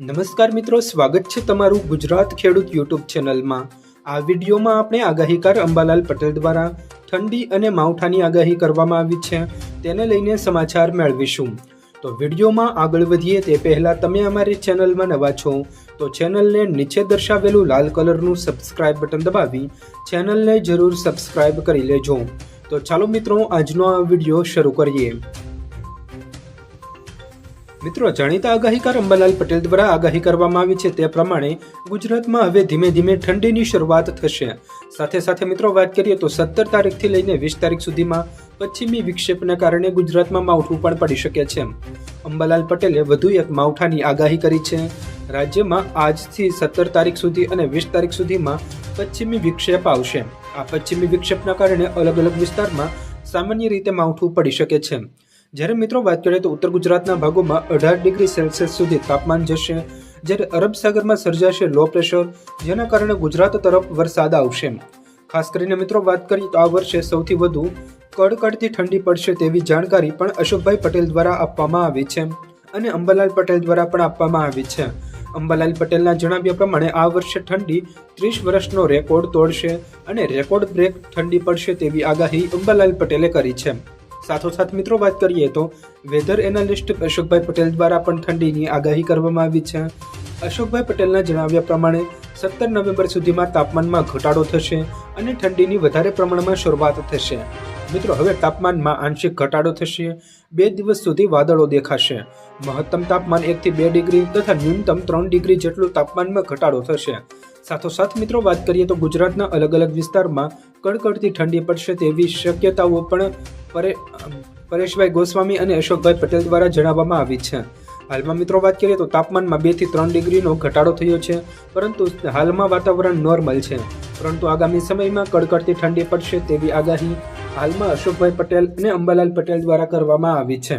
નમસ્કાર મિત્રો, સ્વાગત છે તમારું ગુજરાત ખેડૂત યુટ્યુબ ચેનલમાં. આ વિડીયોમાં આપણે આગાહીકાર અંબાલાલ પટેલ દ્વારા ઠંડી અને માવઠાની આગાહી કરવામાં આવી છે. તેને લઈને સમાચાર મેળવીશું. તો વિડીયોમાં આગળ વધીએ તે પહેલાં તમે અમારી ચેનલમાં નવા છો, તો ચેનલને નીચે દર્શાવેલું લાલ કલરનું સબસ્ક્રાઇબ બટન દબાવી ચેનલને જરૂર સબસ્ક્રાઇબ કરી લેજો. તો ચાલો મિત્રો, આજનો આ વીડિયો શરૂ કરીએ. મિત્રો, જાણીતા આગાહીકાર અંબાલાલ પટેલ દ્વારા આગાહી કરવામાં આવી છે તે પ્રમાણે ગુજરાતમાં હવે ધીમે ધીમે ઠંડીની શરૂઆત થશે. સાથે સાથે મિત્રો, વાત કરીએ તો સત્તર તારીખથી લઈને વીસ તારીખ સુધીમાં પશ્ચિમી વિક્ષેપના કારણે ગુજરાતમાં માવઠું પણ પડી શકે છે. અંબાલાલ પટેલે વધુ એક માવઠાની આગાહી કરી છે. રાજ્યમાં આજથી સત્તર તારીખ સુધી અને વીસ તારીખ સુધીમાં પશ્ચિમી વિક્ષેપ આવશે. આ પશ્ચિમી વિક્ષેપના કારણે અલગ અલગ વિસ્તારમાં સામાન્ય રીતે માવઠું પડી શકે છે. જ્યારે મિત્રો વાત કરીએ તો ઉત્તર ગુજરાતના ભાગોમાં અઢાર ડિગ્રી સેલ્સિયસ સુધી તાપમાન જશે, જ્યારે અરબ સાગરમાં સર્જાશે લો પ્રેશર જેના કારણે ગુજરાત તરફ વરસાદ આવશે. ખાસ કરીને મિત્રો વાત કરીએ તો આ વર્ષે સૌથી વધુ કડકડતી ઠંડી પડશે તેવી જાણકારી પણ અશોકભાઈ પટેલ દ્વારા આપવામાં આવી છે અને અંબાલાલ પટેલ દ્વારા પણ આપવામાં આવી છે. અંબાલાલ પટેલના જણાવ્યા પ્રમાણે આ વર્ષે ઠંડી ત્રીસ વર્ષનો રેકોર્ડ તોડશે અને રેકોર્ડ બ્રેક ઠંડી પડશે તેવી આગાહી અંબાલાલ પટેલે કરી છે. સાથોસાથ મિત્રો વાત કરીએ તો વેધર એનાલિસ્ટ અશોકભાઈ પટેલ દ્વારા પણ ઠંડીની આગાહી કરવામાં આવી છે. અશોકભાઈ પટેલના જણાવ્યા પ્રમાણે સત્તર નવેમ્બર સુધીમાં તાપમાનમાં ઘટાડો થશે અને ઠંડીની વધારે પ્રમાણમાં શરૂઆત થશે. મિત્રો, હવે તાપમાનમાં આંશિક ઘટાડો થશે. બે દિવસ સુધી વાદળો દેખાશે. મહત્તમ તાપમાન એકથી બે ડિગ્રી તથા ન્યૂનતમ ત્રણ ડિગ્રી જેટલું તાપમાનમાં ઘટાડો થશે. સાથોસાથ મિત્રો, વાત કરીએ તો ગુજરાતના અલગ અલગ વિસ્તારમાં કડકડતી ઠંડી પડશે તેવી શક્યતાઓ પણ પરે, પરેશભાઈ ગોસ્વામી અને અશોકભાઈ પટેલ દ્વારા જણાવવામાં આવી છે. હાલમાં મિત્રો વાત કરીએ તો તાપમાનમાં બેથી ત્રણ ડિગ્રીનો ઘટાડો થયો છે, પરંતુ હાલમાં વાતાવરણ નોર્મલ છે. પરંતુ આગામી સમયમાં કડકડતી ઠંડી પડશે તેવી આગાહી હાલમાં અશોકભાઈ પટેલ અને અંબાલાલ પટેલ દ્વારા કરવામાં આવી છે.